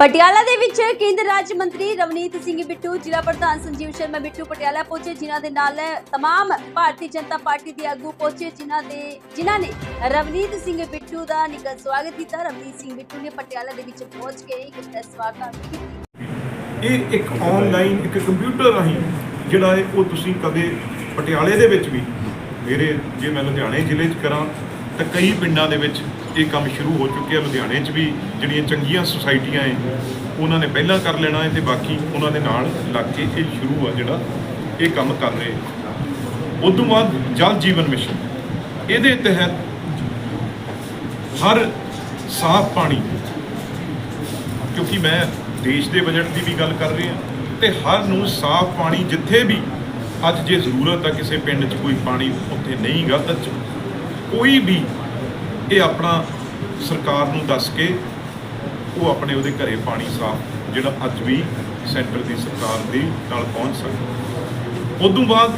ਪਟਿਆਲਾ ਦੇ ਵਿੱਚ ਕੇਂਦਰ ਰਾਜ ਮੰਤਰੀ ਰਵਨੀਤ ਸਿੰਘ ਬਿੱਟੂ ਜ਼ਿਲ੍ਹਾ ਪ੍ਰਧਾਨ ਸੰਜੀਵ ਸ਼ਰਮਾ ਬਿੱਟੂ ਪਟਿਆਲਾ ਪਹੁੰਚੇ ਜਿਨ੍ਹਾਂ ਦੇ ਨਾਲ तमाम ਭਾਰਤੀ ਜਨਤਾ ਪਾਰਟੀ ਦੇ ਆਗੂ ਪਹੁੰਚੇ ਜਿਨ੍ਹਾਂ ਦੇ ਜਿਨ੍ਹਾਂ ਨੇ ਰਵਨੀਤ ਸਿੰਘ ਬਿੱਟੂ ਦਾ ਨਿੱਘਾ ਸਵਾਗਤ ਕੀਤਾ ਰਵਨੀਤ ਸਿੰਘ ਬਿੱਟੂ ਨੇ ਪਟਿਆਲਾ ਦੇ ਵਿੱਚ ਪਹੁੰਚ ਕੇ ਇੱਕ ਪ੍ਰੈਸ ਵਾਰਤਾ ਵੀ ਕੀਤੀ ਇਹ ਇੱਕ ਆਨਲਾਈਨ ਇੱਕ ਕੰਪਿਊਟਰ ਰਾਹੀਂ ਜਿਹੜਾ ਹੈ ਉਹ ਤੁਸੀਂ ਕਦੇ ਪਟਿਆਲੇ ਦੇ ਵਿੱਚ ਵੀ ਮੇਰੇ ਜੇ ਮੈਂ ਲੁਧਿਆਣੇ ਜ਼ਿਲ੍ਹੇ 'ਚ ਕਰਾਂ ਤਾਂ ਕਈ ਪਿੰਡਾਂ ਦੇ ਵਿੱਚ ਇਹ ਕੰਮ ਸ਼ੁਰੂ ਹੋ ਚੁੱਕਿਆ। ਲੁਧਿਆਣੇ 'ਚ ਵੀ ਜਿਹੜੀਆਂ ਚੰਗੀਆਂ ਸੁਸਾਇਟੀਆਂ ਹੈ ਉਹਨਾਂ ਨੇ ਪਹਿਲਾਂ ਕਰ ਲੈਣਾ ਹੈ ਤੇ ਬਾਕੀ ਉਹਨਾਂ ਦੇ ਨਾਲ ਲੱਗ ਕੇ ਇਹ ਸ਼ੁਰੂ ਆ ਜਿਹੜਾ ਇਹ ਕੰਮ ਕਰ ਰਹੇ ਉਸ ਤੋਂ ਬਾਅਦ ਜਲ ਜੀਵਨ ਮਿਸ਼ਨ, ਇਹਦੇ ਤਹਿਤ ਹਰ ਸਾਫ਼ ਪਾਣੀ, ਕਿਉਂਕਿ ਮੈਂ ਦੇਸ਼ ਦੇ ਬਜਟ ਦੀ ਵੀ ਗੱਲ ਕਰ ਰਿਹਾ, ਤੇ ਹਰ ਨੂੰ ਸਾਫ਼ ਪਾਣੀ ਜਿੱਥੇ ਵੀ, ਅੱਜ ਜੇ ਜ਼ਰੂਰਤ ਆ ਕਿਸੇ ਪਿੰਡ 'ਚ ਕੋਈ ਪਾਣੀ ਉੱਥੇ ਨਹੀਂ ਗਾ ਤਾਂ ਕੋਈ ਵੀ ਇਹ ਆਪਣਾ ਸਰਕਾਰ ਨੂੰ ਦੱਸ ਕੇ ਉਹ ਆਪਣੇ ਉਹਦੇ ਘਰੇ ਪਾਣੀ ਸਾਫ਼, ਜਿਹੜਾ ਅੱਜ ਵੀ ਸੈਂਟਰ ਦੀ ਸਰਕਾਰ ਦੇ ਨਾਲ ਪਹੁੰਚ ਸਕਦਾ। ਉਦੋਂ ਬਾਅਦ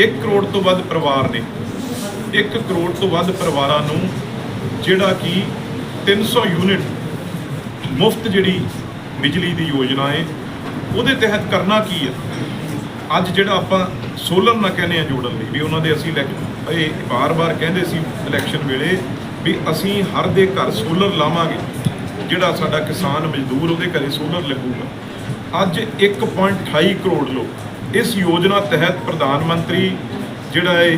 1 ਕਰੋੜ ਤੋਂ ਵੱਧ ਪਰਿਵਾਰ ਨੇ 1 ਕਰੋੜ ਤੋਂ ਵੱਧ ਪਰਿਵਾਰਾਂ ਨੂੰ ਜਿਹੜਾ ਕਿ 300 ਯੂਨਿਟ ਮੁਫਤ ਜਿਹੜੀ ਬਿਜਲੀ ਦੀ ਯੋਜਨਾ ਹੈ, ਉਹਦੇ ਤਹਿਤ ਕਰਨਾ ਕੀ ਹੈ? ਅੱਜ ਜਿਹੜਾ ਆਪਾਂ ਸੋਲਰ ਨਾਲ ਕਹਿੰਦੇ ਆ ਜੋੜਨ ਲਈ, ਵੀ ਉਹਨਾਂ ਦੇ ਅਸੀਂ ਇਲੈਕ- ਇਹ ਬਾਰ-ਬਾਰ ਕਹਿੰਦੇ ਸੀ ਇਲੈਕਸ਼ਨ ਵੇਲੇ ਵੀ ਅਸੀਂ ਹਰ ਦੇ ਘਰ ਸੋਲਰ ਲਾਵਾਂਗੇ, ਜਿਹੜਾ ਸਾਡਾ ਕਿਸਾਨ ਮਜ਼ਦੂਰ ਉਹਦੇ ਘਰੇ ਸੋਲਰ ਲੱਗੂਗਾ। ਅੱਜ 1.28 ਕਰੋੜ ਲੋਕ ਇਸ ਯੋਜਨਾ ਤਹਿਤ ਪ੍ਰਧਾਨ ਮੰਤਰੀ ਜਿਹੜਾ ਹੈ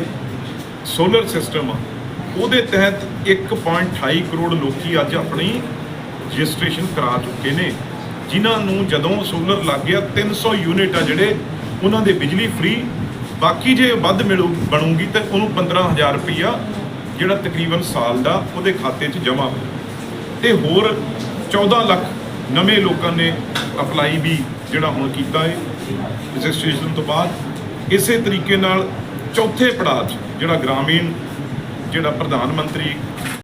ਸੋਲਰ ਸਿਸਟਮ ਆ, ਉਹਦੇ ਤਹਿਤ 1.28 ਕਰੋੜ ਲੋਕੀ ਅੱਜ ਆਪਣੀ ਰਜਿਸਟ੍ਰੇਸ਼ਨ ਕਰਾ ਚੁੱਕੇ ਨੇ। ਜਿਨ੍ਹਾਂ ਨੂੰ ਜਦੋਂ ਸੋਲਰ ਲੱਗ ਗਿਆ 300 ਯੂਨਿਟ ਆ ਜਿਹੜੇ, ਉਹਨਾਂ ਦੇ ਬਿਜਲੀ ਫ੍ਰੀ ਬਾਕੀ ਜੇ ਵੱਧ ਮਿਲੂ, ਬਣੂਗੀ ਤਾਂ ਉਹਨੂੰ 15000 ਰੁਪਈਆ ਜਿਹੜਾ ਤਕਰੀਬਨ ਸਾਲ ਦਾ ਉਹਦੇ ਖਾਤੇ 'ਚ ਜਮ੍ਹਾਂ ਹੋ ਤੇ ਹੋਰ 14 ਲੱਖ ਨਵੇਂ ਲੋਕਾਂ ਨੇ ਅਪਲਾਈ ਵੀ ਜਿਹੜਾ ਹੁਣ ਕੀਤਾ ਹੈ ਰਜਿਸਟ੍ਰੇਸ਼ਨ ਤੋਂ ਬਾਅਦ, ਇਸੇ ਤਰੀਕੇ ਨਾਲ ਚੌਥੇ ਪੜਾਅ 'ਚ ਜਿਹੜਾ ਗ੍ਰਾਮੀਣ ਜਿਹੜਾ ਪ੍ਰਧਾਨ ਮੰਤਰੀ